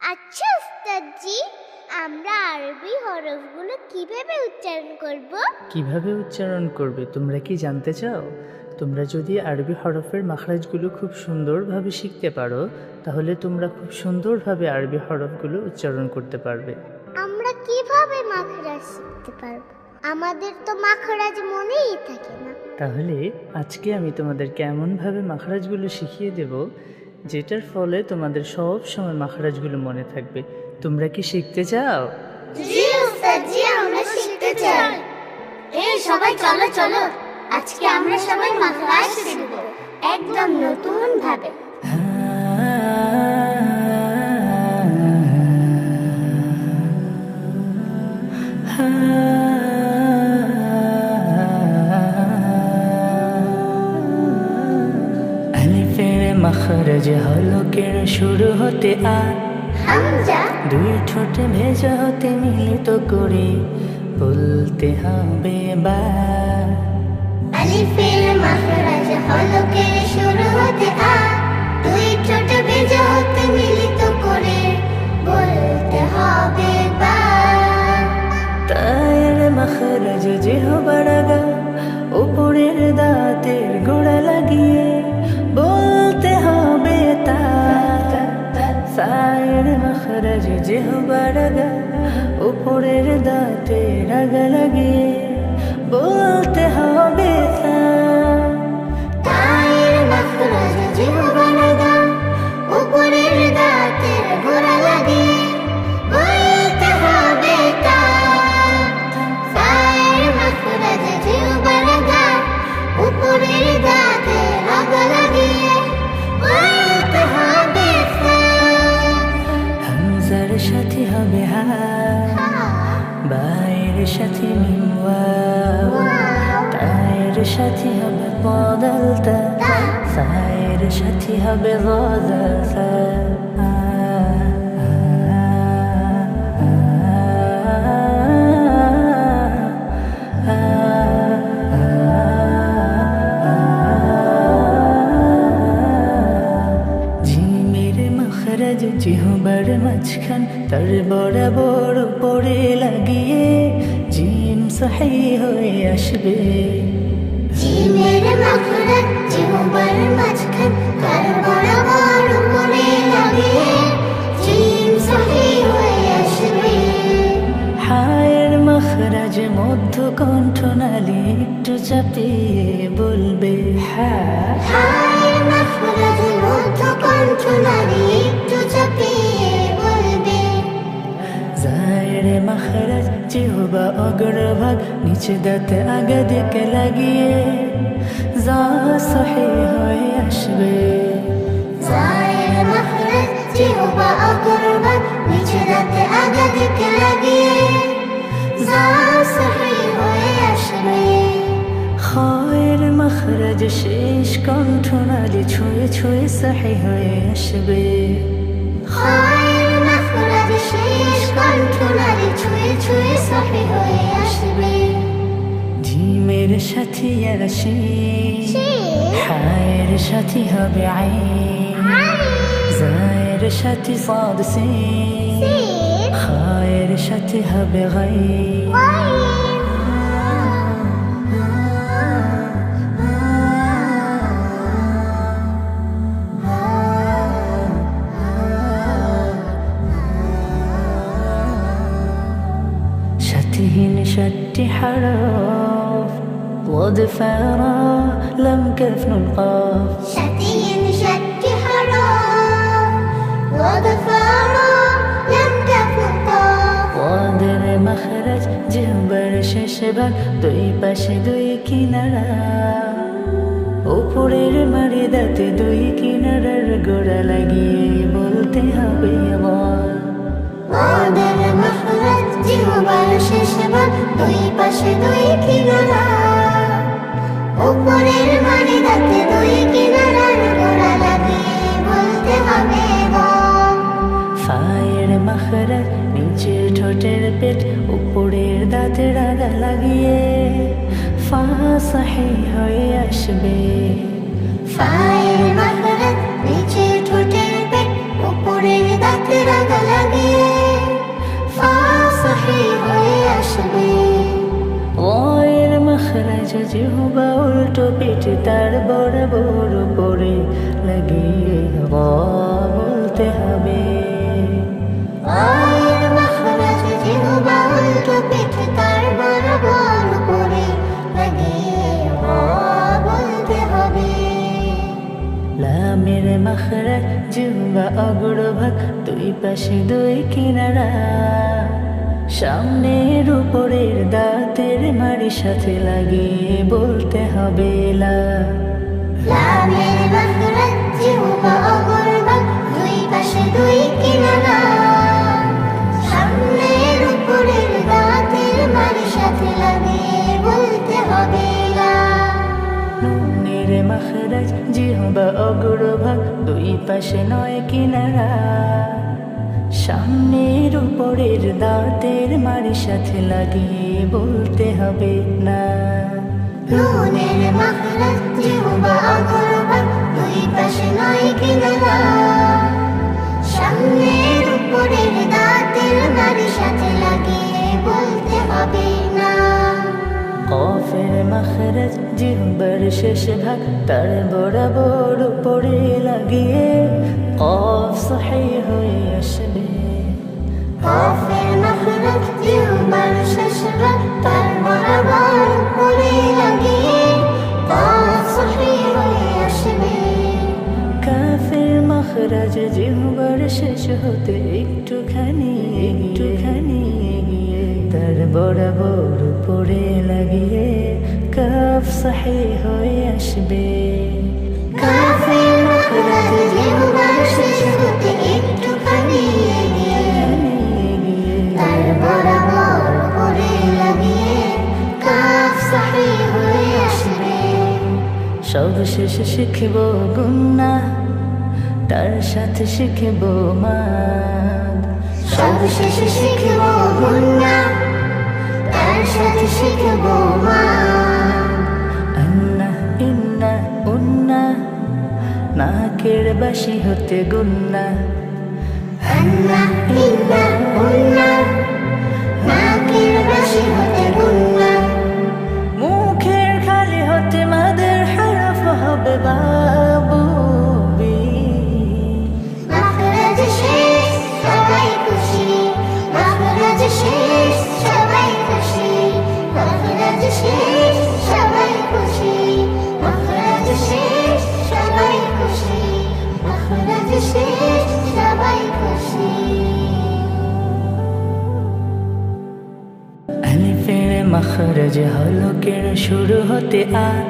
আচ্ছা উস্তাদজি আমরা আরবি হরফগুলো কীভাবে উচ্চারণ করব? কীভাবে উচ্চারণ করবে? তোমরা কি জানতে চাও? তোমরা যদি আরবি হরফের মাখরাজগুলো খুব সুন্দরভাবে শিখতে পারো তাহলে তোমরা খুব সুন্দরভাবে আরবি হরফগুলো উচ্চারণ করতে পারবে। আমরা কীভাবে মাখরাজ শিখতে পারব? আমাদের তো মাখরাজ মনেই থাকে না। তাহলে আজকে আমি তোমাদের কেমনভাবে মাখরাজগুলো শিখিয়ে দেব যেটার ফলে তোমাদের সব সময় মাখারাজগুলো মনে থাকবে। তোমরা কি শিখতে চাও? জি উস্তাদজি আমরা শিখতে চাই। এই সবাই চলো চলো। আজকে আমরা সবাই মাখরাজ শিখব। একদম নতুন ভাবে আলিফের শুরু হতে আর দুই ঠোঁটে ভেজা হতে মিলিত করে বলতে হবে বা আলিফের মাখরাজ হলকের শুরু হতে আ দুই ঠোঁট ভেজা হতে মিলিত করে বলতে হবে বা দাঁতের সাথে মিমওয়া তায়ের সাথে হবে বদলতা সায়ের সাথে হবে বদলতা। জিহবার মাঝখান তার আসবে। জিমের মাখরাজ জিহ্বার মাঝখান কার বরাবর উপরে লাগিয়ে জিম সহি হয়ে আসবে। হায়ের মখরাজ মধ্য কণ্ঠনালী একটু চাপিয়ে বলবে হ্যাঁ। মাখরাজ মধ্য কণ্ঠ নারী একটু চাপিয়ে বলবে। জায়ের মখরাজ জিহবা অগ্রভাগ নিচে দাঁতে আগা দিকে লাগিয়ে যা সহি হয়ে আসবে জায়ের মাখরাজ জিহ্বা অগ্রভাগ নিচে দাঁতে আগা দিকে লাগিয়ে যা সহি হয়ে আসবে খায়ের মখরাজ শেষ কণ্ঠনালী ছুঁয়ে ছুঁয়ে সহি হয়ে আসবে হায় মাখরাজ শেষ মেঘের সাথে আসে হায়ের সাথে হবে আইন জায়ের সাথে সাদ সে খায়ের সাথে হবে গাইন সাথীহীন সাতটি হারা ضد فارا لم كف نون قاف شتين شت حرام وظفارا لم تكن طاف ওদের মখরাজ জিহবার শেষ ভাগ দুই পাশে দুই কিনারা উপরের মারি দাঁতে দুই কিনারার গোড়া লাগিয়ে বলতে হবে বল ওদের মখরাজ জিহবার শেষ ভাগ দুই পাশে দুই কিনারা উপরের মারি দাঁতে দুই কিনারার গোড়া লাগিয়ে বলতে হবে ফায়ের মখরাজ নিচের ঠোঁটের পেট উপরের দাঁতের আগা লাগিয়ে ফা সাহি হয়ে আসবে। ফায়ের মাখরাজ নিচে ঠোঁটের পেট উপরের দাঁতের আগা আসবে মখরাজ জিহবা উল্টো পিঠ তার বরাবর পরে লাগিয়ে বলতে হবে। লামের মখরাজ জিহবা অগ্রভাগ দুই পাশে দুই কিনারা। সামনের উপরের দাঁতের মারি সাথে লাগিয়ে বলতে হবে লা। দুই পাশে দুই কিনারা। সামনের উপরের দাঁতের মারি সাথে লাগিয়ে বলতে হবে লা। মখরাজ জিহবা অগ্রভাগ দুই পাশে নয় কিনারা। সামনের উপরের দাঁতের মারি সাথে লাগিয়ে বলতে হবে না। নুনের কিনারা সামনের উপরের দাঁতের মারি সাথে লাগিয়ে বলতে হবে মখরাজ জিহবার শেষ ভাগ তার বরাবর উপরে লাগিয়ে কফ সহি হয়ে আসবে। কফের মখরাজ জিহবার শেষ ভাগ তার বরাবর উপরে লাগিয়ে কফ সহি হয়ে আসবে। কাফের মখরাজ জিহবার শেষ হতে একটুখানি একটুখানি তার বরাবর উপরে লাগিয়ে কাফ সহি হয়ে আসবে কাফের মখরাজ জিহবার শেষ হতে একটুখানি এগিয়ে তার বরাবর উপরে লাগিয়ে কাফ সহি হয়ে আসবে সব শেষে শিখব গুন্না তার সাথে শিখব মাদ সর্বশেষে শিখব গুন্না তার সাথে শিখব মা আন্না ইন্না উন্না নাকের বাসি হতে গুন্না। আন্না ইন্না উন্না নাকের বাসি হতে মখরজ হলকের শুরু হতে আর?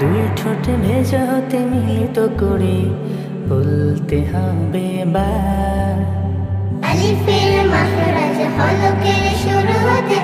দুই ঠোঁট ভেজা হতে মিলিত করে বলতে হবে বা আলিফের মাখরাজ হলকের শুরু হতে